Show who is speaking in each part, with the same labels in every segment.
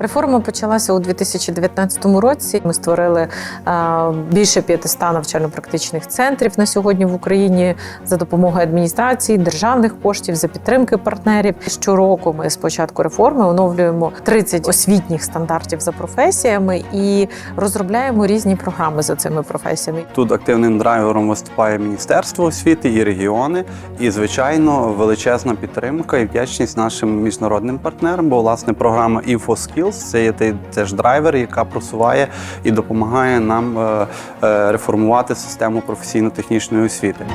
Speaker 1: Реформа почалася у 2019 році. Ми створили е, більше 500 навчально-практичних центрів на сьогодні в Україні за допомогою адміністрації, державних коштів, за підтримки партнерів. Щороку ми з початку реформи оновлюємо 30 освітніх стандартів за професіями і розробляємо різні програми за цими професіями.
Speaker 2: Тут активним драйвером виступає Міністерство освіти і регіони, і звичайно величезна підтримка і вдячність нашим міжнародним партнерам. Бо власне програма InfoSkills – це є теж драйвер, яка просуває і допомагає нам е, е, реформувати систему професійно-технічної освіти.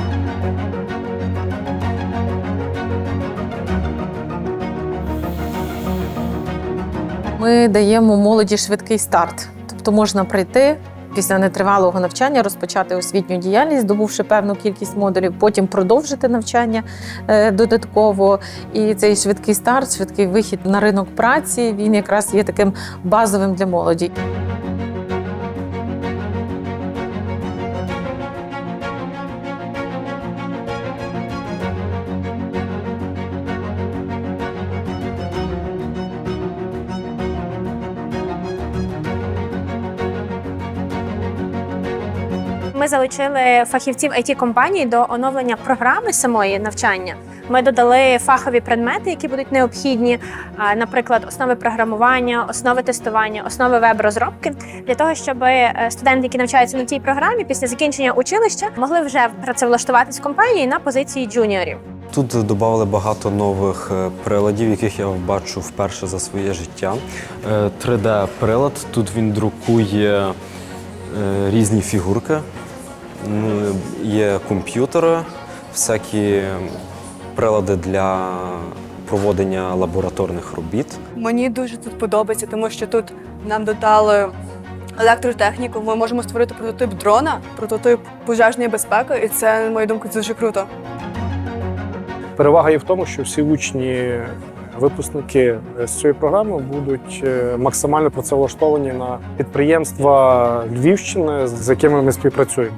Speaker 1: Ми даємо молоді швидкий старт, тобто можна прийти. Після нетривалого навчання розпочати освітню діяльність, здобувши певну кількість модулів, потім продовжити навчання е, додатково. І цей швидкий старт, швидкий вихід на ринок праці, він якраз є таким базовим для молоді.
Speaker 3: Ми залучили фахівців it компаній до оновлення програми самої навчання. Ми додали фахові предмети, які будуть необхідні, наприклад, основи програмування, основи тестування, основи веб-розробки, для того, щоб е, студенти, які навчаються на цій програмі, після закінчення училища могли вже працевлаштуватись в компанії на позиції джуніорів.
Speaker 4: Тут додавали багато нових е, приладів, яких я бачу вперше за своє життя. 3D-прилад, тут він друкує е, різні фігурки, є комп'ютери, всякі прилади для проводення лабораторних робіт.
Speaker 5: Мені дуже тут подобається, тому що тут нам додали електротехніку. Ми можемо створити прототип дрона, прототип пожежної безпеки, і це, на мою думку, дуже круто.
Speaker 6: Перевага є в тому, що всі учні, випускники з цієї програми будуть е, максимально працевлаштовані на підприємства Львівщини, з якими ми співпрацюємо.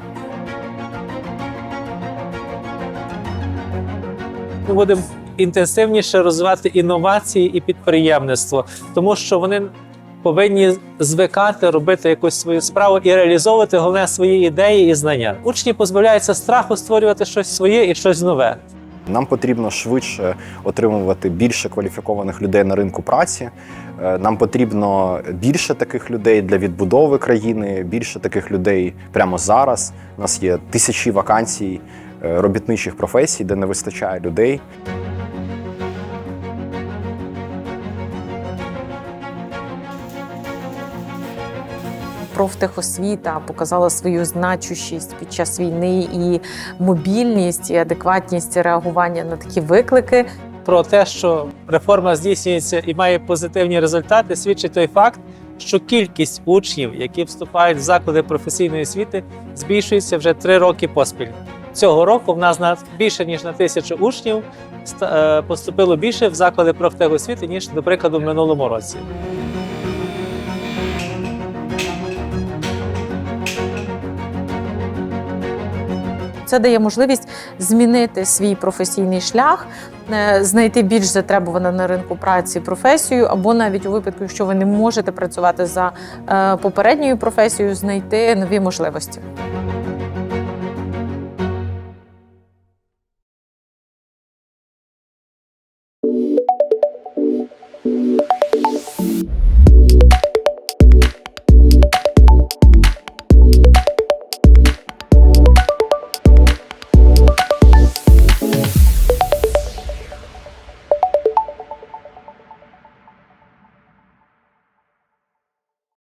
Speaker 7: Ми будемо інтенсивніше розвивати інновації і підприємництво, тому що вони повинні звикати робити якусь свою справу і реалізовувати головне свої ідеї і знання. Учні позбавляються страху створювати щось своє і щось нове.
Speaker 8: Нам потрібно швидше отримувати більше кваліфікованих людей на ринку праці. Е, Нам потрібно більше таких людей для відбудови країни, більше таких людей прямо зараз. У нас є тисячі вакансій робітничих професій, де не вистачає людей.
Speaker 1: профтехосвіта показала свою значущість під час війни і мобільність, і адекватність реагування на такі виклики.
Speaker 7: Про те, що реформа здійснюється і має позитивні результати, свідчить той факт, що кількість учнів, які вступають в заклади професійної освіти, збільшується вже три роки поспіль. Цього року в нас на більше ніж на тисячу учнів е, поступило більше в заклади профтехосвіти, ніж, до прикладу, минулому році.
Speaker 1: Це дає можливість змінити свій професійний шлях, е, знайти більш затребувану на ринку праці професію, або навіть у випадку, якщо ви не можете працювати за е, попередньою професією, знайти нові можливості.